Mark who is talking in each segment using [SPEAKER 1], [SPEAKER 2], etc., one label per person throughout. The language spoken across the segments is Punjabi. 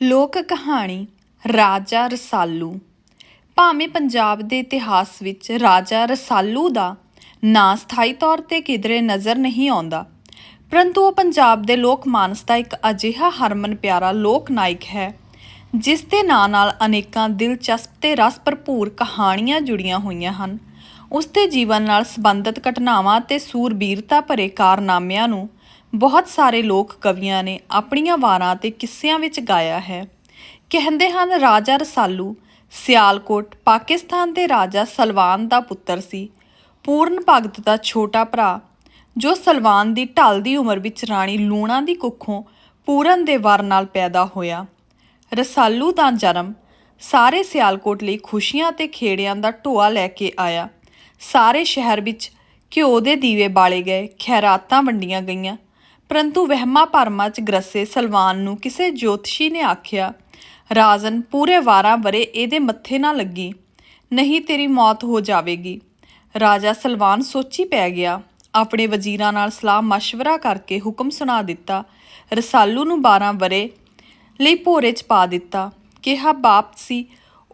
[SPEAKER 1] ਲੋਕ ਕਹਾਣੀ ਰਾਜਾ ਰਸਾਲੂ। ਭਾਵੇਂ ਪੰਜਾਬ ਦੇ ਇਤਿਹਾਸ ਵਿੱਚ ਰਾਜਾ ਰਸਾਲੂ ਦਾ ਨਾਂ ਸਥਾਈ ਤੌਰ ਤੇ ਕਿਧਰੇ ਨਜ਼ਰ ਨਹੀਂ ਆਉਂਦਾ, ਪਰੰਤੂ ਉਹ ਪੰਜਾਬ ਦੇ ਲੋਕ ਮਾਨਸ ਦਾ ਇੱਕ ਅਜਿਹਾ ਹਰਮਨ ਪਿਆਰਾ ਲੋਕ ਨਾਇਕ ਹੈ, ਜਿਸ ਦੇ ਨਾਂ ਨਾਲ ਅਨੇਕਾਂ ਦਿਲਚਸਪ ਤੇ ਰਸ ਭਰਪੂਰ ਕਹਾਣੀਆਂ ਜੁੜੀਆਂ ਹੋਈਆਂ ਹਨ। ਉਸ ਦੇ ਜੀਵਨ ਨਾਲ ਸੰਬੰਧਿਤ ਘਟਨਾਵਾਂ ਤੇ ਸੂਰਬੀਰਤਾ ਭਰੇ ਕਾਰਨਾਮਿਆਂ ਨੂੰ ਬਹੁਤ ਸਾਰੇ ਲੋਕ ਕਵੀਆਂ ਨੇ ਆਪਣੀਆਂ ਵਾਰਾਂ ਤੇ ਕਿੱਸਿਆਂ ਵਿੱਚ ਗਾਇਆ ਹੈ। ਕਹਿੰਦੇ ਹਨ, ਰਾਜਾ ਰਸਾਲੂ ਸਿਆਲਕੋਟ ਪਾਕਿਸਤਾਨ ਦੇ ਰਾਜਾ ਸਲਵਾਨ ਦਾ ਪੁੱਤਰ ਸੀ। ਪੂਰਨ ਭਗਤ ਦਾ ਛੋਟਾ ਭਰਾ, ਜੋ ਸਲਵਾਨ ਦੀ ਢਲ ਦੀ ਉਮਰ ਵਿੱਚ ਰਾਣੀ ਲੂਣਾ ਦੀ ਕੁੱਖੋਂ ਪੂਰਨ ਦੇ ਵਰ ਨਾਲ ਪੈਦਾ ਹੋਇਆ। ਰਸਾਲੂ ਦਾ ਜਨਮ ਸਾਰੇ ਸਿਆਲਕੋਟ ਲਈ ਖੁਸ਼ੀਆਂ ਤੇ ਖੇੜਿਆਂ ਦਾ ਢੋਆ ਲੈ ਕੇ ਆਇਆ। ਸਾਰੇ ਸ਼ਹਿਰ ਵਿੱਚ ਘਿਓ ਦੇ ਦੀਵੇ ਬਾਲੇ ਗਏ, ਖੈਰਾਤਾਂ ਵੰਡੀਆਂ ਗਈਆਂ। ਪਰੰਤੂ ਵਹਿਮਾਂ ਭਰਮਾਂ 'ਚ ਗਰਸੇ ਸਲਵਾਨ ਨੂੰ ਕਿਸੇ ਜੋਤਸ਼ੀ ਨੇ ਆਖਿਆ, ਰਾਜਨ, ਪੂਰੇ 12 ਬਰੇ ਇਹਦੇ ਮੱਥੇ ਨਾ ਲੱਗੀ, ਨਹੀਂ ਤੇਰੀ ਮੌਤ ਹੋ ਜਾਵੇਗੀ। ਰਾਜਾ ਸਲਵਾਨ ਸੋਚੀ ਪੈ ਗਿਆ, ਆਪਣੇ ਵਜ਼ੀਰਾਂ ਨਾਲ ਸਲਾਹ مشਵਰਾ ਕਰਕੇ ਹੁਕਮ ਸੁਣਾ ਦਿੱਤਾ, ਰਸਾਲੂ ਨੂੰ 12 ਬਰੇ ਲਈ ਭੋਰੇ 'ਚ ਪਾ ਦਿੱਤਾ, ਕਿਹਾ, ਬਾਪ ਸੀ,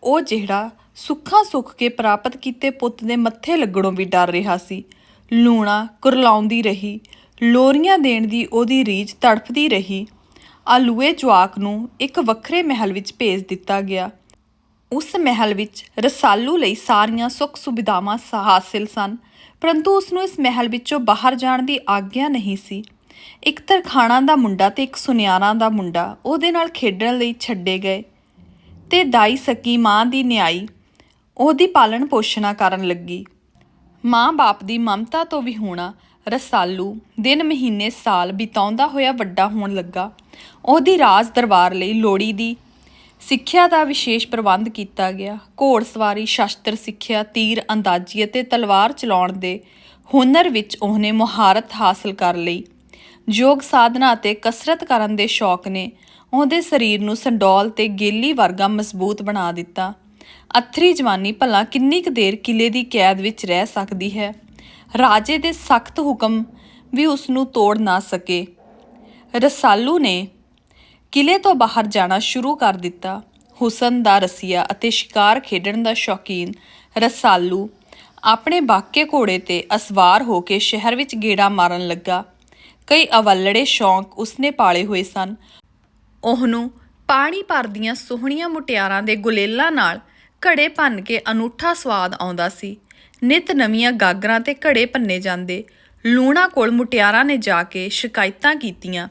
[SPEAKER 1] ਉਹ ਜਿਹੜਾ ਸੁੱਖਾਂ ਸੁੱਖ ਕੇ ਪ੍ਰਾਪਤ ਕੀਤੇ ਪੁੱਤ ਦੇ ਮੱਥੇ ਲੱਗਣੋਂ ਵੀ ਡਰ ਰਿਹਾ ਸੀ, ਲੂਣਾ ਕੁਰਲਾਉਂਦੀ ਰਹੀ ਲੋਰੀਆਂ ਦੇਣ ਦੀ ਉਹਦੀ ਰੀਝ ਤੜਫਦੀ ਰਹੀ। ਆਲੂਏ ਜਵਾਕ ਨੂੰ ਇੱਕ ਵੱਖਰੇ ਮਹਿਲ ਵਿੱਚ ਭੇਜ ਦਿੱਤਾ ਗਿਆ। ਉਸ ਮਹਿਲ ਵਿੱਚ ਰਸਾਲੂ ਲਈ ਸਾਰੀਆਂ ਸੁੱਖ ਸੁਵਿਧਾਵਾਂ ਸ- ਹਾਸਿਲ ਸਨ, ਪਰੰਤੂ ਉਸ ਨੂੰ ਇਸ ਮਹਿਲ ਵਿੱਚੋਂ ਬਾਹਰ ਜਾਣ ਦੀ ਆਗਿਆ ਨਹੀਂ ਸੀ। ਇੱਕ ਤਰਖਾਣਾ ਦਾ ਮੁੰਡਾ ਤੇ ਇੱਕ ਸੁਨਿਆਰਾਂ ਦਾ ਮੁੰਡਾ ਉਹਦੇ ਨਾਲ ਖੇਡਣ ਲਈ ਛੱਡੇ ਗਏ ਤੇ ਦਾਈ ਸਕੀ ਮਾਂ ਦੀ ਨਿਆਈ ਉਹਦੀ ਪਾਲਣ ਪੋਸ਼ਣਾ ਕਰਨ ਲੱਗੀ। ਮਾਂ-ਬਾਪ ਦੀ ਮਮਤਾ ਤੋਂ ਵੀ ਹੋਣਾ ਰਸਾਲੂ ਦਿਨ ਮਹੀਨੇ ਸਾਲ ਬਿਤਾਉਂਦਾ ਹੋਇਆ ਵੱਡਾ ਹੋਣ ਲੱਗਾ। ਉਹਦੀ ਰਾਜ ਦਰਬਾਰ ਲਈ ਲੋੜੀ ਦੀ ਸਿੱਖਿਆ ਦਾ ਵਿਸ਼ੇਸ਼ ਪ੍ਰਬੰਧ ਕੀਤਾ ਗਿਆ। ਘੋੜਸਵਾਰੀ ਸ਼ਸਤਰ ਸਿੱਖਿਆ, ਤੀਰ ਅੰਦਾਜ਼ੀ ਅਤੇ ਤਲਵਾਰ ਚਲਾਉਣ ਦੇ ਹੁਨਰ ਵਿੱਚ ਉਹਨੇ ਮੁਹਾਰਤ ਹਾਸਲ ਕਰ ਲਈ। ਯੋਗ ਸਾਧਨਾ ਅਤੇ ਕਸਰਤ ਕਰਨ ਦੇ ਸ਼ੌਕ ਨੇ ਉਹਦੇ ਸਰੀਰ ਨੂੰ ਸੰਡੋਲ ਤੇ ਗੇਲੀ ਵਰਗਾ ਮਜ਼ਬੂਤ ਬਣਾ ਦਿੱਤਾ। ਅਥਰੀ ਜਵਾਨੀ ਭਲਾ ਕਿੰਨੀ ਕੁ ਦੇਰ ਕਿਲੇ ਦੀ ਕੈਦ ਵਿੱਚ ਰਹਿ ਸਕਦੀ ਹੈ? ਰਾਜੇ ਦੇ ਸਖਤ ਹੁਕਮ ਵੀ ਉਸ ਨੂੰ ਤੋੜ ਨਾ ਸਕੇ। ਰਸਾਲੂ ਨੇ ਕਿਲੇ ਤੋਂ ਬਾਹਰ ਜਾਣਾ ਸ਼ੁਰੂ ਕਰ ਦਿੱਤਾ। ਹੁਸਨ ਦਾ ਰਸੀਆ ਅਤੇ ਸ਼ਿਕਾਰ ਖੇਡਣ ਦਾ ਸ਼ੌਕੀਨ ਰਸਾਲੂ ਆਪਣੇ ਬਾਕੇ ਘੋੜੇ ਤੇ ਅਸਵਾਰ ਹੋ ਕੇ ਸ਼ਹਿਰ ਵਿੱਚ ਗੇੜਾ ਮਾਰਨ ਲੱਗਾ। ਕਈ ਅਵਲੜੇ ਸ਼ੌਂਕ ਉਸਨੇ ਪਾਲੇ ਹੋਏ ਸਨ। ਉਹਨੂੰ ਪਾਣੀ ਭਰਦੀਆਂ ਸੋਹਣੀਆਂ ਮੁਟਿਆਰਾਂ ਦੇ ਗੁਲੇਲਾਂ ਨਾਲ ਘੜੇ ਭੰਨ ਕੇ ਅਨੂਠਾ ਸਵਾਦ ਆਉਂਦਾ ਸੀ। ਨਿਤ ਨਵੀਆਂ ਗਾਗਰਾਂ ਤੇ ਘੜੇ ਭੰਨੇ ਜਾਂਦੇ। ਲੂਣਾ ਕੋਲ ਮੁਟਿਆਰਾਂ ਨੇ ਜਾ ਕੇ ਸ਼ਿਕਾਇਤਾਂ ਕੀਤੀਆਂ।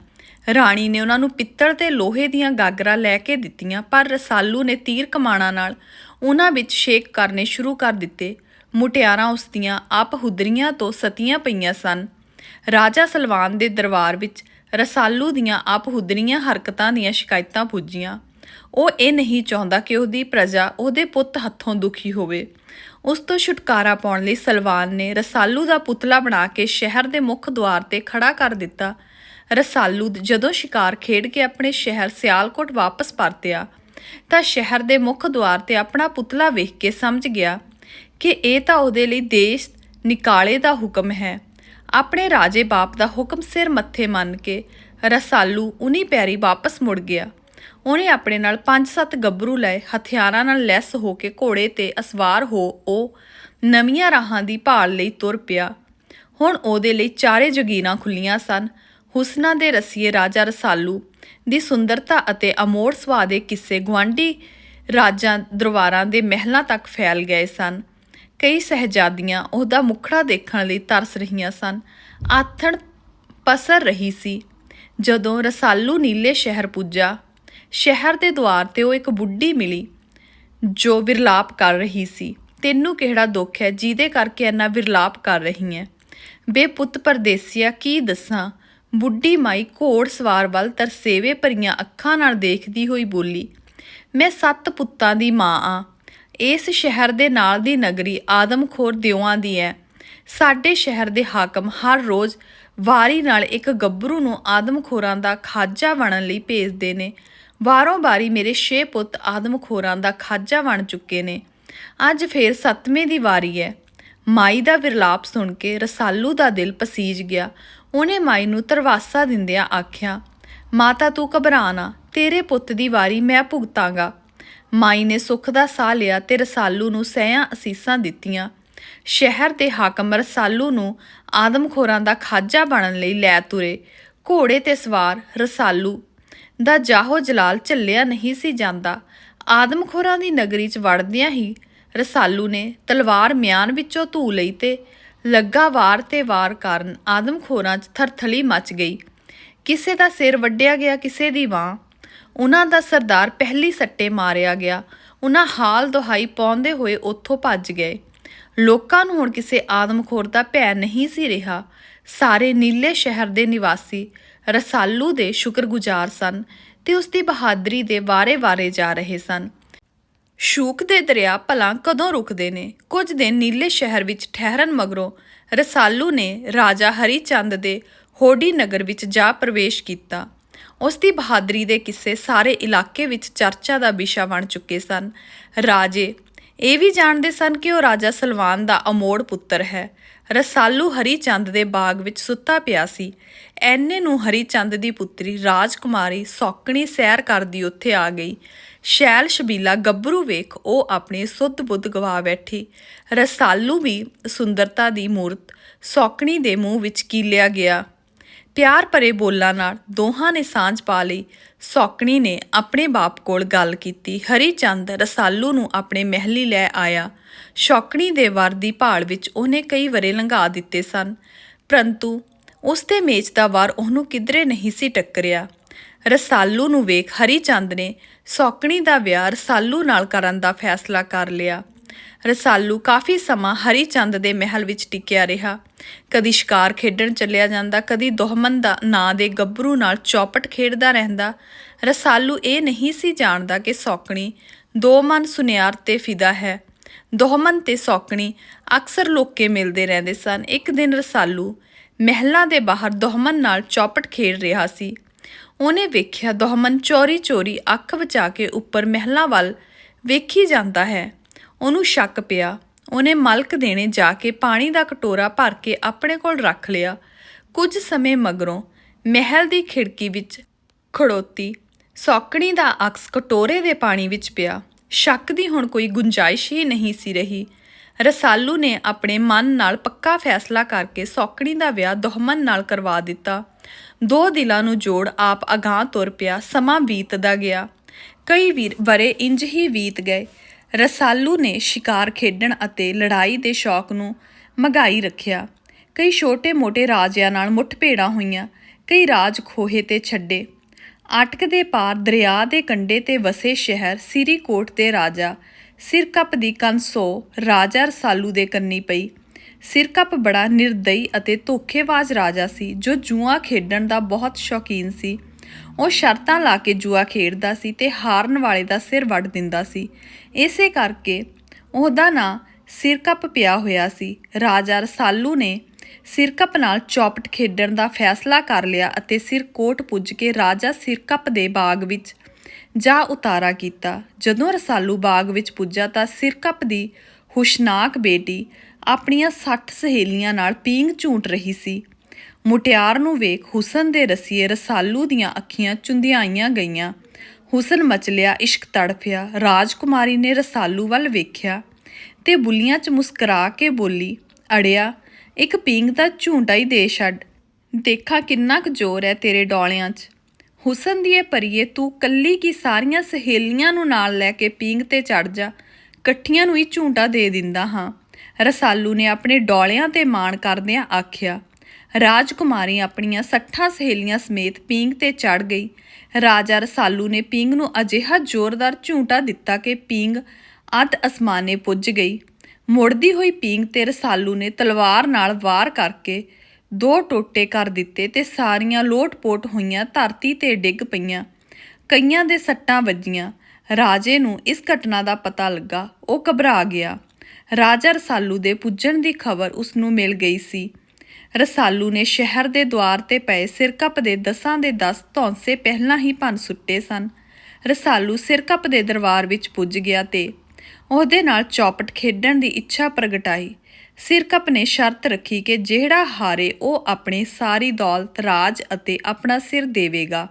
[SPEAKER 1] ਰਾਣੀ ਨੇ ਉਹਨਾਂ ਨੂੰ ਪਿੱਤਲ ਤੇ ਲੋਹੇ ਦੀਆਂ ਗਾਗਰਾਂ ਲੈ ਕੇ ਦਿੱਤੀਆਂ, ਪਰ ਰਸਾਲੂ ਨੇ ਤੀਰ ਕਮਾਣਾ ਨਾਲ ਉਹਨਾਂ ਵਿੱਚ ਸ਼ੇਕ ਕਰਨੇ ਸ਼ੁਰੂ ਕਰ ਦਿੱਤੇ। ਮੁਟਿਆਰਾਂ ਉਸ ਦੀਆਂ ਆਪ ਹੁਦਰੀਆਂ ਤੋਂ ਸਤੀਆਂ ਪਈਆਂ ਸਨ। ਰਾਜਾ ਸਲਵਾਨ ਦੇ ਦਰਬਾਰ ਵਿੱਚ ਰਸਾਲੂ ਦੀਆਂ ਆਪ ਹੁਦਰੀਆਂ ਹਰਕਤਾਂ ਦੀਆਂ ਸ਼ਿਕਾਇਤਾਂ ਪੁੱਜੀਆਂ। ਉਹ ਇਹ ਨਹੀਂ ਚਾਹੁੰਦਾ ਕਿ ਉਹਦੀ ਪ੍ਰਜਾ ਉਹਦੇ ਪੁੱਤ ਹੱਥੋਂ ਦੁਖੀ ਹੋਵੇ। ਉਸ ਤੋਂ ਛੁਟਕਾਰਾ ਪਾਉਣ ਲਈ ਸਲਵਾਨ ਨੇ ਰਸਾਲੂ ਦਾ ਪੁਤਲਾ ਬਣਾ ਕੇ ਸ਼ਹਿਰ ਦੇ ਮੁੱਖ ਦੁਆਰ ਤੇ ਖੜਾ ਕਰ ਦਿੱਤਾ। ਰਸਾਲੂ ਜਦੋਂ ਸ਼ਿਕਾਰ ਖੇਡ ਕੇ ਆਪਣੇ ਸ਼ਹਿਰ ਸਿਆਲਕੋਟ ਵਾਪਸ ਪਰਤਿਆ, ਤਾਂ ਸ਼ਹਿਰ ਦੇ ਮੁੱਖ ਦੁਆਰ ਤੇ ਆਪਣਾ ਪੁਤਲਾ ਵੇਖ ਕੇ ਸਮਝ ਗਿਆ ਕਿ ਇਹ ਤਾਂ ਉਹਦੇ ਲਈ ਦੇਸ਼ ਨਿਕਾਲੇ ਦਾ ਹੁਕਮ ਹੈ। ਆਪਣੇ ਰਾਜੇ ਬਾਪ ਦਾ ਹੁਕਮ ਸਿਰ ਮੱਥੇ ਮੰਨ ਕੇ ਰਸਾਲੂ ਉਨੀ ਪੈਰੀ ਵਾਪਸ ਮੁੜ ਗਿਆ। ਉਹਨੇ ਆਪਣੇ ਨਾਲ ਪੰਜ ਸੱਤ ਗੱਭਰੂ ਲਏ, ਹਥਿਆਰਾਂ ਨਾਲ ਲੈਸ ਹੋ ਕੇ ਘੋੜੇ ਤੇ ਅਸਵਾਰ ਹੋ ਉਹ ਨਵੀਆਂ ਰਾਹਾਂ ਦੀ ਭਾਲ ਲਈ ਤੁਰ ਪਿਆ। ਹੁਣ ਉਹਦੇ ਲਈ ਚਾਰੇ ਜਗੀਰਾਂ ਖੁੱਲੀਆਂ ਸਨ। ਹੁਸਨਾ ਦੇ ਰਸੀਏ ਰਾਜਾ ਰਸਾਲੂ ਦੀ ਸੁੰਦਰਤਾ ਅਤੇ ਅਮੋੜ ਸੁਭਾਅ ਦੇ ਕਿੱਸੇ ਗੁਆਂਢੀ ਰਾਜਾਂ ਦਰਬਾਰਾਂ ਦੇ ਮਹਿਲਾਂ ਤੱਕ ਫੈਲ ਗਏ ਸਨ। ਕਈ ਸਹਿਜਾਦੀਆਂ ਉਹਦਾ ਮੁਖੜਾ ਦੇਖਣ ਲਈ ਤਰਸ ਰਹੀਆਂ ਸਨ। ਆਥਣ ਪਸਰ ਰਹੀ ਸੀ। ਜਦੋਂ ਰਸਾਲੂ ਨੀਲੇ ਸ਼ਹਿਰ ਪੁੱਜਾ ਸ਼ਹਿਰ ਦੇ ਦੁਆਰ ਤੇ ਉਹ ਇੱਕ ਬੁੱਢੀ ਮਿਲੀ, ਜੋ ਵਿਰਲਾਪ ਕਰ ਰਹੀ ਸੀ। ਤੈਨੂੰ ਕਿਹੜਾ ਦੁੱਖ ਹੈ ਜਿਹਦੇ ਕਰਕੇ ਇੰਨਾ ਵਿਰਲਾਪ ਕਰ ਰਹੀ ਹੈ? ਬੇਪੁੱਤ ਪਰਦੇਸੀਆ, ਕੀ ਦੱਸਾਂ? ਬੁੱਢੀ ਮਾਈ ਘੋੜ ਸਵਾਰ ਵੱਲ ਤਰਸੇਵੇ ਭਰੀਆਂ ਅੱਖਾਂ ਨਾਲ ਦੇਖਦੀ ਹੋਈ ਬੋਲੀ, ਮੈਂ ਸੱਤ ਪੁੱਤਾਂ ਦੀ ਮਾਂ ਆ। ਇਸ ਸ਼ਹਿਰ ਦੇ ਨਾਲ ਦੀ ਨਗਰੀ ਆਦਮਖੋਰ ਦਿਉਆਂ ਦੀ ਹੈ ਸਾਡੇ ਸ਼ਹਿਰ ਦੇ ਹਾਕਮ ਹਰ ਰੋਜ਼ ਵਾਰੀ ਨਾਲ ਇੱਕ ਗੱਭਰੂ ਨੂੰ ਆਦਮਖੋਰਾਂ ਦਾ ਖਾਜਾ ਬਣਨ ਲਈ ਭੇਜਦੇ ਨੇ। ਵਾਰੋਂ ਵਾਰੀ ਮੇਰੇ ਛੇ ਪੁੱਤ ਆਦਮਖੋਰਾਂ ਦਾ ਖਾਜਾ ਬਣ ਚੁੱਕੇ ਨੇ। ਅੱਜ ਫੇਰ ਸੱਤਵੇਂ ਦੀ ਵਾਰੀ ਹੈ ਮਾਈ ਦਾ ਵਿਰਲਾਪ ਸੁਣ ਕੇ ਰਸਾਲੂ ਦਾ ਦਿਲ ਪਸੀਜ ਗਿਆ। ਉਹਨੇ ਮਾਈ ਨੂੰ ਤਰਵਾਸਾ ਦਿੰਦਿਆਂ ਆਖਿਆ, ਮਾਤਾ, ਤੂੰ ਘਬਰਾ ਨਾ, ਤੇਰੇ ਪੁੱਤ ਦੀ ਵਾਰੀ ਮੈਂ ਭੁਗਤਾਂਗਾ। ਮਾਈ ਨੇ ਸੁੱਖ ਦਾ ਸਾਹ ਲਿਆ ਤੇ ਰਸਾਲੂ ਨੂੰ ਸਹਿਆਂ ਅਸੀਸਾਂ ਦਿੱਤੀਆਂ। ਸ਼ਹਿਰ ਦੇ ਹਾਕਮ ਰਸਾਲੂ ਨੂੰ ਆਦਮਖੋਰਾਂ ਦਾ ਖਾਜਾ ਬਣਨ ਲਈ ਲੈ ਤੁਰੇ। ਘੋੜੇ ਤੇ ਸਵਾਰ ਰਸਾਲੂ ਦਾ ਜਾਹੋ ਜਲਾਲ ਝੱਲਿਆ ਨਹੀਂ ਸੀ ਜਾਂਦਾ। ਆਦਮਖੋਰਾਂ ਦੀ ਨਗਰੀ 'ਚ ਵੜਦਿਆਂ ਹੀ ਰਸਾਲੂ ਨੇ ਤਲਵਾਰ ਮਿਆਨ ਵਿੱਚੋਂ ਧੂ ਲਈ ਤੇ ਲੱਗਾ ਵਾਰ ਤੇ ਵਾਰ ਕਾਰਨ ਆਦਮਖੋਰਾਂ 'ਚ ਥਰਥਲੀ ਮਚ ਗਈ। ਕਿਸੇ ਦਾ ਸਿਰ ਵੱਢਿਆ ਗਿਆ ਕਿਸੇ ਦੀ ਬਾਹ। ਉਹਨਾਂ ਦਾ ਸਰਦਾਰ ਪਹਿਲੀ ਸੱਟੇ ਮਾਰਿਆ ਗਿਆ। ਉਹਨਾਂ ਹਾਲ ਦੁਹਾਈ ਪਾਉਂਦੇ ਹੋਏ ਉੱਥੋਂ ਭੱਜ ਗਏ। ਲੋਕਾਂ ਨੂੰ ਹੁਣ ਕਿਸੇ ਆਦਮਖੋਰ ਦਾ ਭੈ ਨਹੀਂ ਸੀ ਰਿਹਾ। ਸਾਰੇ ਨੀਲੇ ਸ਼ਹਿਰ ਦੇ ਨਿਵਾਸੀ ਰਸਾਲੂ ਦੇ ਸ਼ੁਕਰਗੁਜ਼ਾਰ ਸਨ ਤੇ ਉਸ ਦੀ ਬਹਾਦਰੀ ਦੇ ਵਾਰੇ-ਵਾਰੇ ਜਾ ਰਹੇ ਸਨ। ਸ਼ੂਕ ਦੇ ਦਰਿਆ ਭਲਾ ਕਦੋਂ ਰੁਕਦੇ ਨੇ? ਕੁਝ ਦਿਨ ਨੀਲੇ ਸ਼ਹਿਰ ਵਿੱਚ ਠਹਿਰਨ ਮਗਰੋਂ ਰਸਾਲੂ ਨੇ ਰਾਜਾ ਹਰੀ ਚੰਦ ਦੇ ਹੋਡੀ ਨਗਰ ਵਿੱਚ ਜਾ ਪ੍ਰਵੇਸ਼ ਕੀਤਾ। ਉਸ ਦੀ ਬਹਾਦਰੀ ਦੇ ਕਿੱਸੇ ਸਾਰੇ ਇਲਾਕੇ ਵਿੱਚ ਚਰਚਾ ਦਾ ਵਿਸ਼ਾ ਬਣ ਚੁੱਕੇ ਸਨ। ਰਾਜੇ ਇਹ ਵੀ ਜਾਣਦੇ ਸਨ ਕਿ ਉਹ ਰਾਜਾ ਸਲਵਾਨ ਦਾ ਅਮੋੜ ਪੁੱਤਰ ਹੈ। ਰਸਾਲੂ ਹਰੀ ਚੰਦ ਦੇ ਬਾਗ ਵਿੱਚ ਸੁੱਤਾ ਪਿਆ ਸੀ। ਐਨੇ ਨੂੰ ਹਰੀ ਚੰਦ ਦੀ ਪੁੱਤਰੀ ਰਾਜਕੁਮਾਰੀ ਸੌਕਣੀ ਸੈਰ ਕਰਦੀ ਉੱਥੇ ਆ ਗਈ। ਸ਼ੈਲ ਸ਼ਬੀਲਾ ਗੱਭਰੂ ਵੇਖ ਉਹ ਆਪਣੀ ਸੁੱਧ ਬੁੱਧ ਗਵਾ ਬੈਠੀ। ਰਸਾਲੂ ਵੀ ਸੁੰਦਰਤਾ ਦੀ ਮੂਰਤ ਸੌਕਣੀ ਦੇ ਮੂੰਹ ਵਿੱਚ ਕੀਲਿਆ ਗਿਆ। ਪਿਆਰ ਭਰੇ ਬੋਲਾਂ ਨਾਲ ਦੋਹਾਂ ਨੇ ਸਾਂਝ ਪਾ ਲਈ। ਸੌਕਣੀ ਨੇ ਆਪਣੇ ਬਾਪ ਕੋਲ ਗੱਲ ਕੀਤੀ। ਹਰੀ ਚੰਦ ਰਸਾਲੂ ਨੂੰ ਆਪਣੇ ਮਹਿਲੀ ਲੈ ਆਇਆ। ਸ਼ੌਕਣੀ ਦੇ ਵਰ ਦੀ ਭਾਲ ਵਿੱਚ ਉਹਨੇ ਕਈ ਵਰੇ ਲੰਘਾ ਦਿੱਤੇ ਸਨ। ਪਰੰਤੂ ਉਸ ਦੇ ਮੇਚ ਦਾ ਵਾਰ ਉਹਨੂੰ ਕਿਧਰੇ ਨਹੀਂ ਸੀ ਟੱਕਰਿਆ। ਰਸਾਲੂ ਨੂੰ ਵੇਖ ਹਰੀ ਚੰਦ ਨੇ ਸੌਕਣੀ ਦਾ ਵਿਆਹ ਰਸਾਲੂ ਨਾਲ ਕਰਨ ਦਾ ਫੈਸਲਾ ਕਰ ਲਿਆ। ਰਸਾਲੂ ਕਾਫੀ ਸਮਾਂ ਹਰੀ ਚੰਦ ਦੇ ਮਹਿਲ ਵਿੱਚ ਟਿਕਿਆ ਰਿਹਾ। ਕਦੀ ਸ਼ਿਕਾਰ ਖੇਡਣ ਚੱਲਿਆ ਜਾਂਦਾ, ਕਦੀ ਦੋਹਮਨ ਦਾ ਨਾਂ ਦੇ ਗੱਭਰੂ ਨਾਲ ਚੌਪਟ ਖੇਡਦਾ ਰਹਿੰਦਾ। ਰਸਾਲੂ ਇਹ ਨਹੀਂ ਸੀ ਜਾਣਦਾ ਕਿ ਸੌਕਣੀ ਦੋ ਮਨ ਸੁਨਿਆਰ ਤੇ ਫਿਦਾ ਹੈ। ਦੋਹਮਨ ਤੇ ਸੌਕਣੀ ਅਕਸਰ ਲੋਕੇ ਮਿਲਦੇ ਰਹਿੰਦੇ ਸਨ। ਇੱਕ ਦਿਨ ਰਸਾਲੂ ਮਹਿਲਾਂ ਦੇ ਬਾਹਰ ਦੋਹਮਨ ਨਾਲ ਚੌਪਟ ਖੇਡ ਰਿਹਾ ਸੀ। ਉਹਨੇ ਵੇਖਿਆ ਦੋਹਮਨ ਚੋਰੀ-ਚੋਰੀ ਅੱਖ ਬਚਾ ਕੇ ਉੱਪਰ ਮਹਿਲਾਂ ਵੱਲ ਵੇਖੀ ਜਾਂਦਾ ਹੈ। ਉਹਨੂੰ ਸ਼ੱਕ ਪਿਆ। ਉਹਨੇ ਮਲਕ ਦੇਣੇ ਜਾ ਕੇ ਪਾਣੀ ਦਾ ਕਟੋਰਾ ਭਰ ਕੇ ਆਪਣੇ ਕੋਲ ਰੱਖ ਲਿਆ। ਕੁਝ ਸਮੇਂ ਮਗਰੋਂ ਮਹਿਲ ਦੀ ਖਿੜਕੀ ਵਿੱਚ ਖੜੋਤੀ। ਸੌਕਣੀ ਦਾ ਅਕਸ ਕਟੋਰੇ ਦੇ ਪਾਣੀ ਵਿੱਚ ਪਿਆ। ਸ਼ੱਕ ਦੀ ਹੁਣ ਕੋਈ ਗੁੰਜਾਇਸ਼ ਹੀ ਨਹੀਂ ਸੀ ਰਹੀ। ਰਸਾਲੂ ਨੇ ਆਪਣੇ ਮਨ ਨਾਲ ਪੱਕਾ ਫੈਸਲਾ ਕਰਕੇ ਸੌਕਣੀ ਦਾ ਵਿਆਹ ਦੋਹਮਨ ਨਾਲ ਕਰਵਾ ਦਿੱਤਾ। ਦੋ ਦਿਲਾਂ ਨੂੰ ਜੋੜ ਆਪ ਅਗਾਂਹ ਤੁਰ ਪਿਆ, ਸਮਾਂ ਬੀਤਦਾ ਗਿਆ। ਕਈ ਵੀਰ ਵਰੇ ਇੰਜ ਹੀ ਬੀਤ ਗਏ। ਰਸਾਲੂ ਨੇ ਸ਼ਿਕਾਰ ਖੇਡਣ ਅਤੇ ਲੜਾਈ ਦੇ ਸ਼ੌਕ ਨੂੰ ਮਗਾਈ ਰੱਖਿਆ। ਕਈ ਛੋਟੇ-ਮੋਟੇ ਰਾਜਿਆਂ ਨਾਲ ਮੁੱਠਭੇੜਾਂ ਹੋਈਆਂ, ਕਈ ਰਾਜ ਖੋਹੇ ਤੇ ਛੱਡੇ। ਅਟਕ ਦੇ ਪਾਰ ਦਰਿਆ ਦੇ ਕੰਢੇ ਤੇ ਵਸੇ ਸ਼ਹਿਰ ਸਿਰੀਕੋਟ ਦੇ ਰਾਜਾ। ਸਿਰਕੱਪ ਦੀ ਕੰਸੋ ਰਾਜਾ ਰਸਾਲੂ ਦੇ ਕੰਨੀ ਪਈ। ਸਿਰਕੱਪ ਬੜਾ ਨਿਰਦਈ ਅਤੇ ਧੋਖੇਬਾਜ਼ ਰਾਜਾ ਸੀ, ਜੋ ਜੂਆ ਖੇਡਣ ਦਾ ਬਹੁਤ ਸ਼ੌਕੀਨ ਸੀ। ਉਹ ਸ਼ਰਤਾਂ ਲਾ ਕੇ ਜੂਆ ਖੇਡਦਾ ਸੀ ਤੇ ਹਾਰਨ ਵਾਲੇ ਦਾ ਸਿਰ ਵੱਢ ਦਿੰਦਾ ਸੀ। ਇਸੇ ਕਰਕੇ ਉਹਦਾ ਨਾਂ ਸਿਰਕੱਪ ਪਿਆ ਹੋਇਆ ਸੀ। ਰਾਜਾ ਰਸਾਲੂ ਨੇ ਸਿਰਕਪ ਨਾਲ ਚੌਪਟ ਖੇਡਣ ਦਾ ਫੈਸਲਾ ਕਰ ਲਿਆ ਅਤੇ ਸਿਰਕੋਟ ਪੁੱਜ ਕੇ ਰਾਜਾ ਸਿਰਕਪ ਦੇ ਬਾਗ ਵਿੱਚ ਜਾ ਉਤਾਰਾ ਕੀਤਾ। ਜਦੋਂ ਰਸਾਲੂ ਬਾਗ ਵਿੱਚ ਪੁੱਜਾ ਤਾਂ ਸਿਰਕਪ ਦੀ ਹੁਸ਼ਨਾਕ ਬੇਟੀ ਆਪਣੀਆਂ 60 ਸਹੇਲੀਆਂ ਨਾਲ ਪੀਂਗ ਝੂਟ ਰਹੀ ਸੀ। ਮੁਟਿਆਰ ਨੂੰ ਵੇਖ ਹੁਸਨ ਦੇ ਰਸੀਏ ਰਸਾਲੂ ਦੀਆਂ ਅੱਖੀਆਂ ਚੁੰਧਿਆਈਆਂ ਗਈਆਂ। ਹੁਸਨ ਮਚਲਿਆ, ਇਸ਼ਕ ਤੜਫਿਆ। ਰਾਜਕੁਮਾਰੀ ਨੇ ਰਸਾਲੂ ਵੱਲ ਵੇਖਿਆ ਤੇ ਬੁੱਲੀਆਂ 'ਚ ਮੁਸਕਰਾ ਕੇ ਬੋਲੀ, ਅੜਿਆ ਇੱਕ ਪੀਂਗ ਦਾ ਝੂੰਟਾ ਹੀ ਦੇ ਛੱਡ। ਦੇਖਾ ਕਿੰਨਾ ਕੁ ਜ਼ੋਰ ਹੈ ਤੇਰੇ ਡੌਲਿਆਂ 'ਚ। ਹੁਸਨ ਦੀਏ ਪਰੀਏ ਤੂੰ ਕੱਲੀ ਕੀ ਸਾਰੀਆਂ ਸਹੇਲੀਆਂ ਨੂੰ ਨਾਲ ਲੈ ਕੇ ਪੀਂਗ ਤੇ ਚੜ ਜਾ। ਇਕੱਠੀਆਂ ਨੂੰ ਹੀ ਝੂੰਟਾ ਦੇ ਦਿੰਦਾ ਹਾਂ। ਰਸਾਲੂ ਨੇ ਆਪਣੇ ਡੌਲਿਆਂ ਤੇ ਮਾਣ ਕਰਦਿਆਂ ਆਖਿਆ, ਰਾਜਕੁਮਾਰੀ ਆਪਣੀਆਂ 60 ਸਹੇਲੀਆਂ ਸਮੇਤ ਪੀਂਗ ਤੇ ਚੜ ਗਈ। ਰਾਜਾ ਰਸਾਲੂ ਨੇ ਪੀਂਗ ਨੂੰ ਅਜਿਹਾ ਜ਼ੋਰਦਾਰ ਝੂੰਟਾ ਦਿੱਤਾ ਕਿ ਪੀਂਗ ਅੱਧ ਅਸਮਾਨੇ ਪੁੱਜ ਗਈ। ਮੁੜਦੀ ਹੋਈ ਪੀਂਗ ਤੇ ਰਸਾਲੂ ਨੇ ਤਲਵਾਰ ਨਾਲ ਵਾਰ ਕਰਕੇ ਦੋ ਟੋਟੇ ਕਰ ਦਿੱਤੇ ਤੇ ਸਾਰੀਆਂ ਲੋਟ-ਪੋਟ ਹੋਈਆਂ ਧਰਤੀ ਤੇ ਡਿੱਗ ਪਈਆਂ। ਕਈਆਂ ਦੇ ਸੱਟਾਂ ਵੱਜੀਆਂ। ਰਾਜੇ ਨੂੰ ਇਸ ਘਟਨਾ ਦਾ ਪਤਾ ਲੱਗਾ। ਉਹ ਘਬਰਾ ਗਿਆ। ਰਾਜਾ ਰਸਾਲੂ ਦੇ ਪੁੱਜਣ ਦੀ ਖਬਰ ਉਸ ਨੂੰ ਮਿਲ ਗਈ ਸੀ। ਰਸਾਲੂ ਨੇ ਸ਼ਹਿਰ ਦੇ ਦੁਆਰ ਤੇ ਪਏ ਸਿਰਕੱਪ ਦੇ ਦਸਾਂ ਦੇ 10 ਧੌਂਸੇ ਪਹਿਲਾਂ ਹੀ ਭੰਨ ਸੁੱਟੇ ਸਨ। ਰਸਾਲੂ ਸਿਰਕੱਪ ਦੇ ਦਰਬਾਰ ਵਿੱਚ ਪੁੱਜ ਗਿਆ ਤੇ ਉਹਦੇ ਨਾਲ ਚੌਪਟ ਖੇਡਣ ਦੀ ਇੱਛਾ ਪ੍ਰਗਟਾਈ ਸਿਰਕਪ ਨੇ ਸ਼ਰਤ ਰੱਖੀ ਕਿ ਜਿਹੜਾ ਹਾਰੇ ਉਹ ਆਪਣੀ ਸਾਰੀ ਦੌਲਤ, ਰਾਜ ਅਤੇ ਆਪਣਾ ਸਿਰ ਦੇਵੇਗਾ।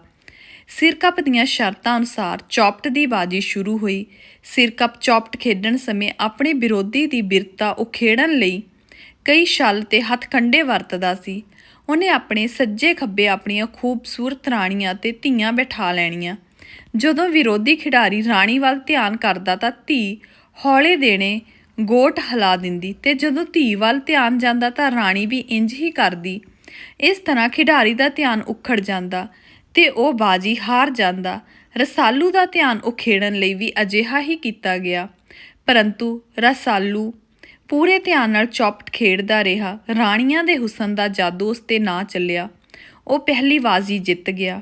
[SPEAKER 1] ਸਿਰਕੱਪ ਦੀਆਂ ਸ਼ਰਤਾਂ ਅਨੁਸਾਰ ਚੌਪਟ ਦੀ ਬਾਜੀ ਸ਼ੁਰੂ ਹੋਈ। ਸਿਰਕੱਪ ਚੌਪਟ ਖੇਡਣ ਸਮੇਂ ਆਪਣੇ ਵਿਰੋਧੀ ਦੀ ਬਿਰਤਾ ਉਖੇੜਨ ਲਈ ਕਈ ਛਲ ਤੇ ਹੱਥਕੰਡੇ ਵਰਤਦਾ ਸੀ। ਉਹਨੇ ਆਪਣੇ ਸੱਜੇ ਖੱਬੇ ਆਪਣੀਆਂ ਖੂਬਸੂਰਤ ਰਾਣੀਆਂ ਤੇ ਧੀਆਂ ਬਿਠਾ ਲੈਣੀਆਂ। ਜਦੋਂ ਵਿਰੋਧੀ ਖਿਡਾਰੀ ਰਾਣੀ ਵੱਲ ਧਿਆਨ ਕਰਦਾ ਤਾਂ ਧੀ ਹੌਲੇ ਦੇਣੇ ਗੋਟ ਹਿਲਾ ਦਿੰਦੀ ਤੇ ਜਦੋਂ ਧੀ ਵੱਲ ਧਿਆਨ ਜਾਂਦਾ ਤਾਂ ਰਾਣੀ ਵੀ ਇੰਜ ਹੀ ਕਰਦੀ। ਇਸ ਤਰ੍ਹਾਂ ਖਿਡਾਰੀ ਦਾ ਧਿਆਨ ਉਖੜ ਜਾਂਦਾ ਤੇ ਉਹ ਬਾਜੀ ਹਾਰ ਜਾਂਦਾ। ਰਸਾਲੂ ਦਾ ਧਿਆਨ ਉਖੇੜਨ ਲਈ ਵੀ ਅਜਿਹਾ ਹੀ ਕੀਤਾ ਗਿਆ। ਪਰੰਤੂ ਰਸਾਲੂ ਪੂਰੇ ਧਿਆਨ ਨਾਲ ਚੌਪਟ ਖੇਡਦਾ ਰਿਹਾ। ਰਾਣੀਆਂ ਦੇ ਹੁਸਨ ਦਾ ਜਾਦੂ ਉਸ ਤੇ ਨਾ ਚੱਲਿਆ। ਉਹ ਪਹਿਲੀ ਬਾਜ਼ੀ ਜਿੱਤ ਗਿਆ।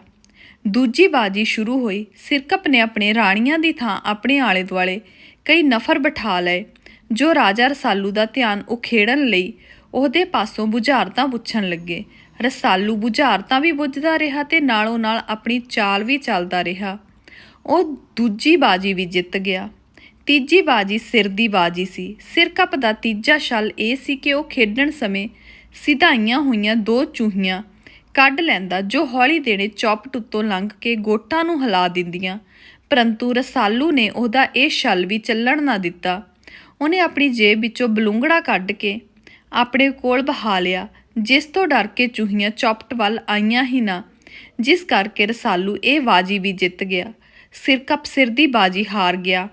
[SPEAKER 1] ਦੂਜੀ ਬਾਜੀ ਸ਼ੁਰੂ ਹੋਈ। ਸਿਰਕਪ ਨੇ ਆਪਣੇ ਰਾਣੀਆਂ ਦੀ ਥਾਂ ਆਪਣੇ ਆਲੇ ਦੁਆਲੇ ਕਈ ਨਫਰ ਬਿਠਾ ਲਏ, ਜੋ ਰਾਜਾ ਰਸਾਲੂ ਦਾ ਧਿਆਨ ਉਖੇੜਨ ਲਈ ਉਹਦੇ ਪਾਸੋਂ ਬੁਝਾਰਤਾਂ ਪੁੱਛਣ ਲੱਗੇ। ਰਸਾਲੂ ਬੁਝਾਰਤਾਂ ਵੀ ਬੁੱਝਦਾ ਰਿਹਾ ਤੇ ਨਾਲੋਂ ਨਾਲ ਆਪਣੀ ਚਾਲ ਵੀ ਚੱਲਦਾ ਰਿਹਾ। ਉਹ ਦੂਜੀ ਬਾਜੀ ਵੀ ਜਿੱਤ ਗਿਆ। ਤੀਜੀ ਬਾਜੀ ਸਿਰ ਦੀ ਬਾਜੀ ਸੀ। ਸਿਰ ਸਿਰਕਪ ਦਾ ਤੀਜਾ ਛਲ ਇਹ ਸੀ ਕਿ ਉਹ ਖੇਡਣ ਸਮੇਂ ਸਿਧਾਈਆਂ ਹੋਈਆਂ ਦੋ ਚੂਹੀਆਂ ਕੱਢ ਲੈਂਦਾ, ਜੋ ਹੌਲੀ ਦੇਣੇ ਚੌਪਟ ਉੱਤੋਂ ਲੰਘ ਕੇ ਗੋਟਾਂ ਨੂੰ ਹਿਲਾ ਦਿੰਦੀਆਂ। ਪਰੰਤੂ ਰਸਾਲੂ ਨੇ ਉਹਦਾ ਇਹ ਛਲ ਵੀ ਚੱਲਣ ਨਾ ਦਿੱਤਾ। ਉਹਨੇ ਆਪਣੀ ਜੇਬ ਵਿੱਚੋਂ ਬਲੂੰਗੜਾ ਕੱਢ ਕੇ ਆਪਣੇ ਕੋਲ ਬਹਾ ਲਿਆ, ਜਿਸ ਤੋਂ ਡਰ ਕੇ ਚੂਹੀਆਂ ਚੌਪਟ ਵੱਲ ਆਈਆਂ ਹੀ ਨਾ, ਜਿਸ ਕਰਕੇ ਰਸਾਲੂ ਇਹ ਬਾਜੀ ਵੀ ਜਿੱਤ ਗਿਆ। ਸਿਰਕਪ ਸਿਰ ਦੀ ਬਾਜੀ ਹਾਰ ਗਿਆ।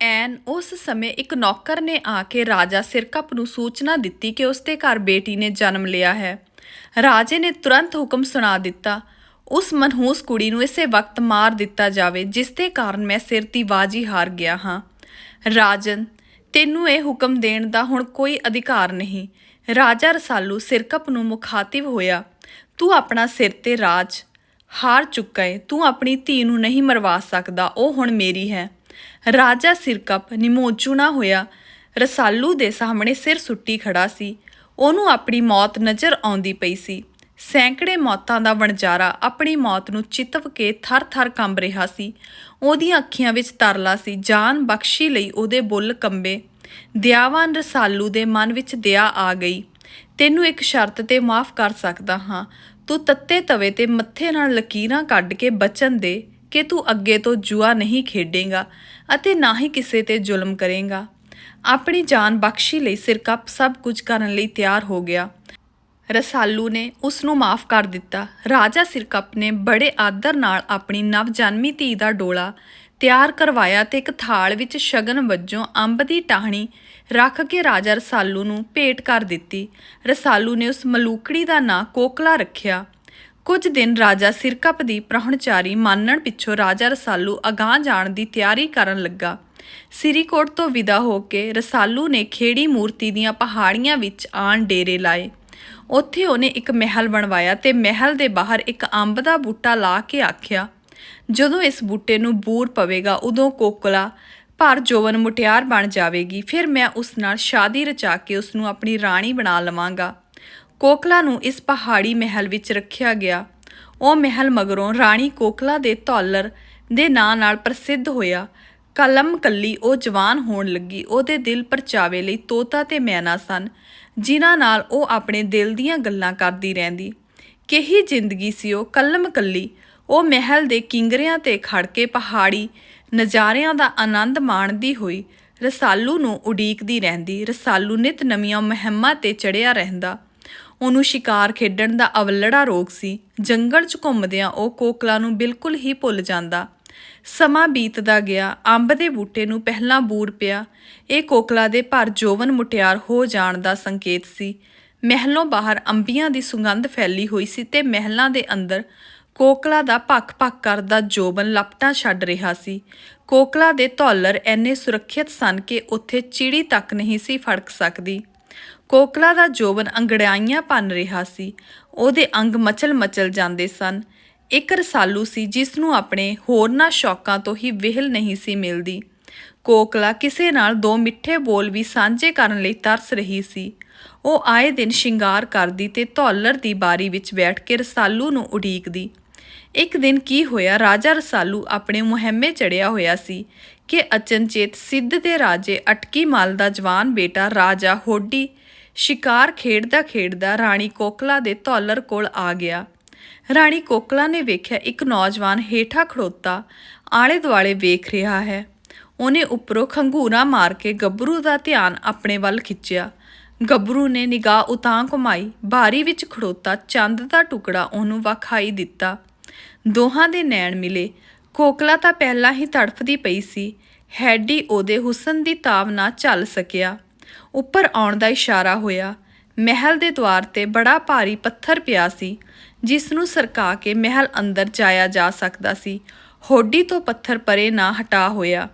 [SPEAKER 1] ਐਨ ਉਸ ਸਮੇਂ ਇੱਕ ਨੌਕਰ ਨੇ ਆ ਕੇ ਰਾਜਾ ਸਿਰਕਪ ਨੂੰ ਸੂਚਨਾ ਦਿੱਤੀ ਕਿ ਉਸ ਦੇ ਘਰ ਬੇਟੀ ਨੇ ਜਨਮ ਲਿਆ ਹੈ। ਰਾਜੇ ਨੇ ਤੁਰੰਤ ਹੁਕਮ ਸੁਣਾ ਦਿੱਤਾ ਉਸ ਮਨਹੂਸ ਕੁੜੀ ਨੂੰ ਇਸੇ ਵਕਤ ਮਾਰ ਦਿੱਤਾ ਜਾਵੇ, ਜਿਸ ਦੇ ਕਾਰਨ ਮੈਂ ਸਿਰ ਦੀ ਬਾਜੀ ਹਾਰ ਗਿਆ ਹਾਂ। ਰਾਜਨ, ਤੈਨੂੰ ਇਹ ਹੁਕਮ ਦੇਣ ਦਾ ਹੁਣ ਕੋਈ ਅਧਿਕਾਰ ਨਹੀਂ। ਰਾਜਾ ਰਸਾਲੂ ਸਿਰਕਪ ਨੂੰ ਮੁਖਾਤਿਬ ਹੋਇਆ, ਤੂੰ ਆਪਣਾ ਸਿਰ ਤੇ ਰਾਜ, ਹਾਰ ਚੁੱਕਾ ਏ, ਤੂੰ ਆਪਣੀ ਧੀ ਨੂੰ ਨਹੀਂ ਮਰਵਾ ਸਕਦਾ, ਉਹ ਹੁਣ ਮੇਰੀ ਹੈ। ਰਾਜਾ ਸਿਰਕਪ ਨਿਮੋਚੂ ਹੋਇਆ। ਰਸਾਲੂ ਦੇ ਸਾਹਮਣੇ ਸਿਰ ਸੁੱਟੀ ਖੜਾ ਸੀ। ਉਹਨੂੰ ਆਪਣੀ ਮੌਤ ਨਜ਼ਰ ਆਉਂਦੀ ਪਈ ਸੀ। ਸੈਂਕੜੇ ਮੌਤਾਂ ਦਾ ਵਣਜਾਰਾ ਆਪਣੀ ਮੌਤ ਨੂੰ ਚਿਤਵ ਕੇ ਥਰ-ਥਰ ਕੰਬ ਰਿਹਾ ਸੀ। ਉਹਦੀਆਂ ਅੱਖੀਆਂ ਵਿੱਚ ਤਰਲਾ ਸੀ। ਜਾਨ ਬਖਸ਼ੀ ਲਈ ਉਹਦੇ ਬੁੱਲ ਕੰਬੇ। ਦਿਆਵਾਨ ਰਸਾਲੂ ਦੇ ਮਨ ਵਿੱਚ ਦਇਆ ਆ ਗਈ। ਤੈਨੂੰ ਇੱਕ ਸ਼ਰਤ ਤੇ ਮਾਫ ਕਰ ਸਕਦਾ ਹਾਂ। ਤੂੰ ਤੱਤੇ ਤਵੇ ਤੇ ਮੱਥੇ ਨਾਲ ਲਕੀਰਾਂ ਕੱਢ ਕੇ ਬਚਨ ਦੇ ਕਿ ਤੂੰ ਅੱਗੇ ਤੋਂ ਜੂਆ ਨਹੀਂ ਖੇਡੇਗਾ ਅਤੇ ਨਾ ਹੀ ਕਿਸੇ ਤੇ ਜ਼ੁਲਮ ਕਰੇਗਾ। ਆਪਣੀ ਜਾਨ ਬਖਸ਼ੀ ਲਈ ਸਿਰਕੱਪ ਸਭ ਕੁਝ ਕਰਨ ਲਈ ਤਿਆਰ ਹੋ ਗਿਆ। ਰਸਾਲੂ ਨੇ ਉਸ ਨੂੰ ਮਾਫ ਕਰ ਦਿੱਤਾ। ਰਾਜਾ ਸਿਰਕੱਪ ਨੇ ਬੜੇ ਆਦਰ ਨਾਲ ਆਪਣੀ ਨਵਜਨਮੀ ਧੀ ਦਾ ਡੋਲਾ ਤਿਆਰ ਕਰਵਾਇਆ ਤੇ ਇੱਕ ਥਾਲ ਵਿੱਚ ਸ਼ਗਨ ਵਜੋਂ ਅੰਬ ਦੀ ਟਾਹਣੀ ਰੱਖ ਕੇ ਰਾਜਾ ਰਸਾਲੂ ਨੂੰ ਭੇਟ ਕਰ ਦਿੱਤੀ। ਰਸਾਲੂ ਨੇ ਉਸ ਮਲੂਕੜੀ ਦਾ ਨਾਂ ਕੋਕਲਾ ਰੱਖਿਆ। ਕੁਝ ਦਿਨ ਰਾਜਾ ਸਿਰਕੱਪ ਦੀ ਪ੍ਰਾਹੁਣਚਾਰੀ ਮੰਨਣ ਪਿੱਛੋਂ ਰਾਜਾ ਰਸਾਲੂ ਅਗਾਂਹ ਜਾਣ ਦੀ ਤਿਆਰੀ ਕਰਨ ਲੱਗਾ। ਸਿਰੀਕੋਟ ਤੋਂ ਵਿਦਾ ਹੋ ਕੇ ਰਸਾਲੂ ਨੇ ਖੇੜੀ ਮੂਰਤੀ ਦੀਆਂ ਪਹਾੜੀਆਂ ਵਿੱਚ ਆਣ ਡੇਰੇ ਲਾਏ। ਉੱਥੇ ਉਹਨੇ ਇੱਕ ਮਹਿਲ ਬਣਵਾਇਆ ਤੇ ਮਹਿਲ ਦੇ ਬਾਹਰ ਇੱਕ ਅੰਬ ਦਾ ਬੂਟਾ ਲਾ ਕੇ ਆਖਿਆ, ਜਦੋਂ ਇਸ ਬੂਟੇ ਨੂੰ ਬੂਰ ਪਵੇਗਾ, ਉਦੋਂ ਕੋਕਲਾ ਭਰ ਜੋਵਨ ਮੁਟਿਆਰ ਬਣ ਜਾਵੇਗੀ। ਫਿਰ ਮੈਂ ਉਸ ਨਾਲ ਸ਼ਾਦੀ ਰਚਾ ਕੇ ਉਸ ਨੂੰ ਆਪਣੀ ਰਾਣੀ ਬਣਾ ਲਵਾਂਗਾ। ਕੋਕਲਾ ਨੂੰ ਇਸ ਪਹਾੜੀ ਮਹਿਲ ਵਿੱਚ ਰੱਖਿਆ ਗਿਆ। ਉਹ ਮਹਿਲ ਮਗਰੋਂ ਰਾਣੀ ਕੋਕਲਾ ਦੇ ਧੌਲਰ ਦੇ ਨਾਂ ਨਾਲ ਪ੍ਰਸਿੱਧ ਹੋਇਆ। ਕਲਮ ਕੱਲੀ ਉਹ ਜਵਾਨ ਹੋਣ ਲੱਗੀ, ਉਹਦੇ ਦਿਲ ਪਰਚਾਵੇ ਲਈ ਤੋਤਾ ਤੇ ਮੈਨਾ ਸਨ, ਜਿਨ੍ਹਾਂ ਨਾਲ ਉਹ ਆਪਣੇ ਦਿਲ ਦੀਆਂ ਗੱਲਾਂ ਕਰਦੀ ਰਹਿੰਦੀ। ਕਿਹੀ ਜ਼ਿੰਦਗੀ ਸੀ ਉਹ ਕਲਮ ਕੱਲੀ, ਉਹ ਮਹਿਲ ਦੇ ਕਿੰਗਰਿਆਂ ਤੇ ਖੜ ਕੇ ਪਹਾੜੀ ਨਜ਼ਾਰਿਆਂ ਦਾ ਆਨੰਦ ਮਾਣਦੀ ਹੋਈ, ਰਸਾਲੂ ਨੂੰ ਉਡੀਕਦੀ ਰਹਿੰਦੀ, ਰਸਾਲੂ ਨਿਤ ਨਵੀਆਂ ਮਹਿਮਾਂ ਤੇ ਚੜਿਆ ਰਹਿੰਦਾ। ਉਹਨੂੰ ਸ਼ਿਕਾਰ ਖੇਡਣ ਦਾ ਅਵਲੜਾ ਰੋਗ ਸੀ, ਜੰਗਲ 'ਚ ਘੁੰਮਦਿਆਂ ਉਹ ਕੋਕਲਾ ਨੂੰ ਬਿਲਕੁਲ ਹੀ ਭੁੱਲ ਜਾਂਦਾ। ਸਮਾਂ ਬੀਤਦਾ ਗਿਆ। ਅੰਬ ਦੇ ਬੂਟੇ ਨੂੰ ਪਹਿਲਾਂ ਬੂਰ ਪਿਆ। ਇਹ ਕੋਕਲਾ ਦੇ ਭਰ ਜੋਵਨ ਮੁਟਿਆਰ ਹੋ ਜਾਣ ਦਾ ਸੰਕੇਤ ਸੀ। ਮਹਿਲੋਂ ਬਾਹਰ ਅੰਬੀਆਂ ਦੀ ਸੁਗੰਧ ਫੈਲੀ ਹੋਈ ਸੀ ਤੇ ਮਹਿਲਾਂ ਦੇ ਅੰਦਰ ਕੋਕਲਾ ਦਾ ਭੱਕ-ਭੱਕ ਕਰਦਾ ਜੋਬਨ ਲਪਟਾਂ ਛੱਡ ਰਿਹਾ ਸੀ। ਕੋਕਲਾ ਦੇ ਧੌਲਰ ਐਨੇ ਸੁਰੱਖਿਅਤ ਸਨ ਕਿ ਉੱਥੇ ਚਿੜੀ ਤੱਕ ਨਹੀਂ ਸੀ ਫੜਕ ਸਕਦੀ। ਕੋਕਲਾ ਦਾ ਜੋਬਨ ਅੰਗੜਾਈਆਂ ਭੰਨ ਰਿਹਾ ਸੀ। ਉਹਦੇ ਅੰਗ ਮਚਲ-ਮਚਲ ਜਾਂਦੇ ਸਨ। ਇੱਕ ਰਸਾਲੂ ਸੀ ਜਿਸ ਨੂੰ ਆਪਣੇ ਹੋਰਨਾਂ ਸ਼ੌਕਾਂ ਤੋਂ ਹੀ ਵਿਹਲ ਨਹੀਂ ਸੀ ਮਿਲਦੀ। ਕੋਕਲਾ ਕਿਸੇ ਨਾਲ ਦੋ ਮਿੱਠੇ ਬੋਲ ਵੀ ਸਾਂਝੇ ਕਰਨ ਲਈ ਤਰਸ ਰਹੀ ਸੀ। ਉਹ ਆਏ ਦਿਨ ਸ਼ਿੰਗਾਰ ਕਰਦੀ ਤੇ ਧੌਲਰ ਦੀ ਬਾਰੀ ਵਿੱਚ ਬੈਠ ਕੇ ਰਸਾਲੂ ਨੂੰ ਉਡੀਕਦੀ। ਇੱਕ ਦਿਨ ਕੀ ਹੋਇਆ, ਰਾਜਾ ਰਸਾਲੂ ਆਪਣੇ ਮੁਹਿੰਮੇ ਚੜਿਆ ਹੋਇਆ ਸੀ ਕਿ ਅਚਨਚੇਤ ਸਿੱਧ ਦੇ ਰਾਜੇ ਅਟਕੀ ਮਾਲ ਦਾ ਜਵਾਨ ਬੇਟਾ ਰਾਜਾ ਹੋਡੀ ਸ਼ਿਕਾਰ ਖੇਡਦਾ ਖੇਡਦਾ ਰਾਣੀ ਕੋਕਲਾ ਦੇ ਧੌਲਰ ਕੋਲ ਆ ਗਿਆ। ਰਾਣੀ ਕੋਕਲਾ ਨੇ ਵੇਖਿਆ ਇੱਕ ਨੌਜਵਾਨ ਹੇਠਾਂ ਖੜੋਤਾ ਆਲੇ ਦੁਆਲੇ ਵੇਖ ਰਿਹਾ ਹੈ। ਉਹਨੇ ਉੱਪਰੋਂ ਖੰਗੂਰਾ ਮਾਰ ਕੇ ਗੱਭਰੂ ਦਾ ਧਿਆਨ ਆਪਣੇ ਵੱਲ ਖਿੱਚਿਆ। ਗੱਭਰੂ ਨੇ ਨਿਗਾਹ ਉਤਾਂ ਘੁਮਾਈ, ਬਾਰੀ ਵਿੱਚ ਖੜੋਤਾ, ਚੰਦ ਦਾ ਟੁਕੜਾ ਉਹਨੂੰ ਵਖਾਈ ਦਿੱਤਾ। ਦੋਹਾਂ ਦੇ ਨੈਣ ਮਿਲੇ। ਕੋਕਲਾ ਤਾਂ ਪਹਿਲਾਂ ਹੀ ਤੜਫਦੀ ਪਈ ਸੀ। ਹੈਡੀ ਉਹਦੇ ਹੁਸਨ ਦੀ ਤਾਵ ਨਾ ਝੱਲ ਸਕਿਆ। ਉੱਪਰ ਆਉਣ ਦਾ ਇਸ਼ਾਰਾ ਹੋਇਆ। ਮਹਿਲ ਦੇ ਦੁਆਰ ਤੇ ਬੜਾ ਭਾਰੀ ਪੱਥਰ ਪਿਆ ਸੀ। ਜਿਸ ਨੂੰ ਸਰਕਾ ਕੇ ਮਹਿਲ ਅੰਦਰ ਜਾਇਆ ਜਾ ਸਕਦਾ ਸੀ। ਹੋਡੀ ਤੋਂ ਪੱਥਰ ਪਰੇ ਨਾ ਹਟਾ ਹੋਇਆ।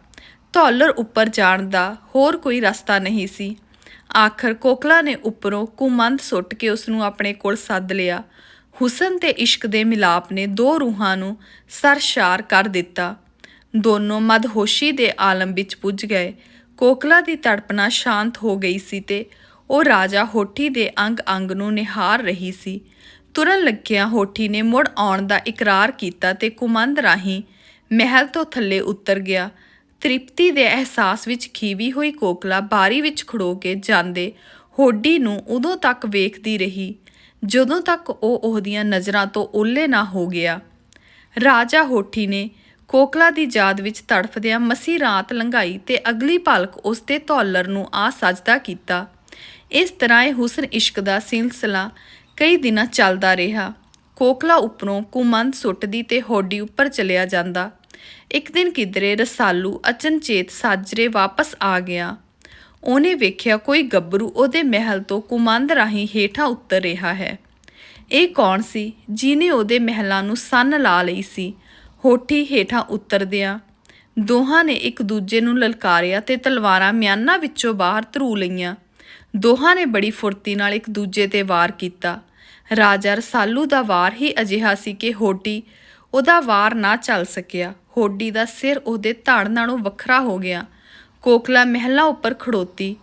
[SPEAKER 1] ਧੌਲਰ ਉੱਪਰ ਜਾਣ ਦਾ ਹੋਰ ਕੋਈ ਰਸਤਾ ਨਹੀਂ ਸੀ। ਆਖਰ ਕੋਕਲਾ ਨੇ ਉੱਪਰੋਂ ਕੁਮੰਦ ਸੁੱਟ ਕੇ ਉਸ ਨੂੰ ਆਪਣੇ ਕੋਲ ਸੱਦ ਲਿਆ। ਹੁਸਨ ਤੇ ਇਸ਼ਕ ਦੇ ਮਿਲਾਪ ਨੇ ਦੋ ਰੂਹਾਂ ਨੂੰ ਸਰਸ਼ਾਰ ਕਰ ਦਿੱਤਾ। ਦੋਨੋਂ ਮਦਹੋਸ਼ੀ ਦੇ ਆਲਮ ਵਿੱਚ ਪੁੱਜ ਗਏ। ਕੋਕਲਾ ਦੀ ਤੜਪਣਾ ਸ਼ਾਂਤ ਹੋ ਗਈ ਸੀ ਤੇ ਉਹ ਰਾਜਾ ਹੋਠੀ ਦੇ ਅੰਗ ਅੰਗ ਨੂੰ ਨਿਹਾਰ ਰਹੀ ਸੀ। ਤੁਰਨ ਲੱਗਿਆਂ ਹੋਠੀ ਨੇ ਮੁੜ ਆਉਣ ਦਾ ਇਕਰਾਰ ਕੀਤਾ ਤੇ ਕੁਮੰਦ ਰਾਹੀਂ ਮਹਿਲ ਤੋਂ ਥੱਲੇ ਉਤਰ ਗਿਆ। ਤ੍ਰਿਪਤੀ ਦੇ ਅਹਿਸਾਸ ਵਿੱਚ ਖੀਵੀ ਹੋਈ ਕੋਕਲਾ ਬਾਰੀ ਵਿੱਚ ਖੜੋ ਕੇ ਜਾਂਦੇ ਹੋਡੀ ਨੂੰ ਉਦੋਂ ਤੱਕ ਵੇਖਦੀ ਰਹੀ, ਜਦੋਂ ਤੱਕ ਉਹ ਉਹਦੀਆਂ ਨਜ਼ਰਾਂ ਤੋਂ ਓਲੇ ਨਾ ਹੋ ਗਿਆ। ਰਾਜਾ ਹੋਠੀ ਨੇ ਕੋਕਲਾ ਦੀ ਯਾਦ ਵਿੱਚ ਤੜਫਦਿਆਂ ਮਸੀ ਰਾਤ ਲੰਘਾਈ ਤੇ ਅਗਲੀ ਪਲਕ ਉਸ ਦੇ ਧੌਲਰ ਨੂੰ ਆ ਸਜਦਾ ਕੀਤਾ। ਇਸ ਤਰ੍ਹਾਂ ਇਹ ਹੁਸਨ ਇਸ਼ਕ ਦਾ ਸਿਲਸਿਲਾ ਕਈ ਦਿਨਾਂ ਚੱਲਦਾ ਰਿਹਾ। ਕੋਕਲਾ ਉੱਪਰੋਂ ਕੁਮੰਦ ਸੁੱਟਦੀ ਤੇ ਹੋਡੀ ਉੱਪਰ ਚਲਿਆ ਜਾਂਦਾ। ਇੱਕ ਦਿਨ ਕਿਧਰੇ ਰਸਾਲੂ ਅਚਨਚੇਤ ਸਾਜਰੇ ਵਾਪਸ ਆ ਗਿਆ। ਉਹਨੇ ਵੇਖਿਆ ਕੋਈ ਗੱਭਰੂ ਉਹਦੇ ਮਹਿਲ ਤੋਂ ਕੁਮੰਦ ਰਾਹੀਂ ਹੇਠਾਂ ਉਤਰ ਰਿਹਾ ਹੈ। ਇਹ ਕੌਣ ਸੀ ਜਿਨੇ ਉਹਦੇ ਮਹਿਲਾਂ ਨੂੰ ਸੰਨ ਲਾ ਲਈ ਸੀ? ਹੋਠੀ ਹੇਠਾਂ ਉਤਰਦਿਆਂ ਦੋਹਾਂ ਨੇ ਇੱਕ ਦੂਜੇ ਨੂੰ ਲਲਕਾਰਿਆ ਤੇ ਤਲਵਾਰਾਂ ਮਿਆਨਾਂ ਵਿੱਚੋਂ ਬਾਹਰ ਧਰੂ ਲਈਆਂ। ਦੋਹਾਂ ਨੇ ਬੜੀ ਫੁਰਤੀ ਨਾਲ ਇੱਕ ਦੂਜੇ ਤੇ ਵਾਰ ਕੀਤਾ। ਰਾਜਾ ਰਸਾਲੂ ਦਾ ਵਾਰ ਹੀ ਅਜਿਹਾ ਸੀ ਕਿ ਹੋਡੀ ਉਹਦਾ ਵਾਰ ਨਾ ਚੱਲ ਸਕਿਆ। ਹੋਡੀ ਦਾ ਸਿਰ ਉਹਦੇ ਧੜ ਨਾਲੋਂ ਵੱਖਰਾ ਹੋ ਗਿਆ। ਕੋਕਲਾ ਮਹਿਲਾਂ ਉੱਪਰ ਖੜੋਤੀ।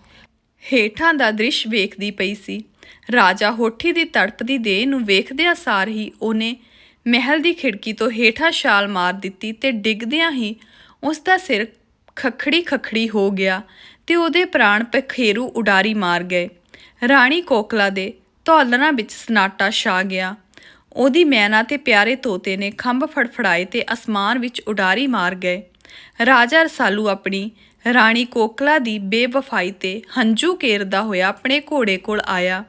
[SPEAKER 1] ਹੇਠਾਂ ਦਾ ਦ੍ਰਿਸ਼ ਵੇਖਦੀ ਪਈ ਸੀ। ਰਾਜਾ ਹੋਠੀ ਦੀ ਤੜਪਦੀ ਦੇਹ ਨੂੰ ਵੇਖਦਿਆਂ ਸਾਰ ਹੀ ਉਹਨੇ ਮਹਿਲ ਦੀ ਖਿੜਕੀ ਤੋਂ ਹੇਠਾਂ ਛਾਲ ਮਾਰ ਦਿੱਤੀ ਤੇ ਡਿੱਗਦਿਆਂ ਹੀ ਉਸ ਦਾ ਸਿਰ ਖਖੜੀ ਖਖੜੀ ਹੋ ਗਿਆ। ਤੇ ਉਹਦੇ ਪ੍ਰਾਣ ਪਖੇਰੂ ਉਡਾਰੀ ਮਾਰ ਗਏ। ਰਾਣੀ ਕੋਕਲਾ ਦੇ ਧੌਲਣਾ ਵਿੱਚ ਸਨਾਟਾ ਛਾ ਗਿਆ। ਉਹਦੀ ਮੈਨਾ ਤੇ ਪਿਆਰੇ ਤੋਤੇ ਨੇ ਖੰਭ ਫੜਫੜਾਏ ਤੇ ਅਸਮਾਨ ਵਿੱਚ ਉਡਾਰੀ ਮਾਰ ਗਏ। ਰਾਜਾ ਰਸਾਲੂ ਆਪਣੀ ਰਾਣੀ ਕੋਕਲਾ ਦੀ ਬੇਵਫਾਈ ਤੇ ਹੰਝੂ ਕੇਰਦਾ ਹੋਇਆ ਆਪਣੇ ਘੋੜੇ ਕੋਲ ਆਇਆ।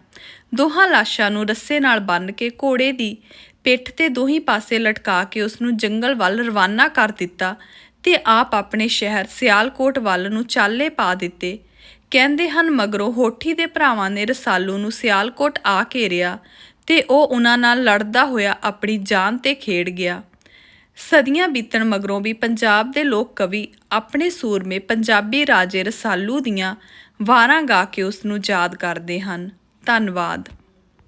[SPEAKER 1] ਦੋਹਾਂ ਲਾਸ਼ਾਂ ਨੂੰ ਰੱਸੇ ਨਾਲ ਬੰਨ੍ਹ ਕੇ ਘੋੜੇ ਦੀ ਪਿੱਠ ਤੇ ਦੋਹੀਂ ਪਾਸੇ ਲਟਕਾ ਕੇ ਉਸ ਨੂੰ ਜੰਗਲ ਵੱਲ ਰਵਾਨਾ ਕਰ ਦਿੱਤਾ ਤੇ ਆਪ ਆਪਣੇ ਸ਼ਹਿਰ ਸਿਆਲਕੋਟ ਵੱਲ ਨੂੰ ਚਾਲੇ ਪਾ ਦਿੱਤੇ। ਕਹਿੰਦੇ ਹਨ, ਮਗਰੋਂ ਹੋਠੀ ਦੇ ਭਰਾਵਾਂ ਨੇ ਰਸਾਲੂ ਨੂੰ ਸਿਆਲਕੋਟ ਆ ਘੇਰਿਆ ਤੇ ਉਹ ਉਹਨਾਂ ਨਾਲ ਲੜਦਾ ਹੋਇਆ ਆਪਣੀ ਜਾਨ ਤੇ ਖੇਡ ਗਿਆ। ਸਦੀਆਂ ਬੀਤਣ ਮਗਰੋਂ ਵੀ ਪੰਜਾਬ ਦੇ ਲੋਕ ਕਵੀ ਆਪਣੇ ਸੂਰਮੇ ਪੰਜਾਬੀ ਰਾਜੇ ਰਸਾਲੂ ਦੀਆਂ ਵਾਰਾਂ ਗਾ ਕੇ ਉਸ ਨੂੰ ਯਾਦ ਕਰਦੇ ਹਨ। ਧੰਨਵਾਦ।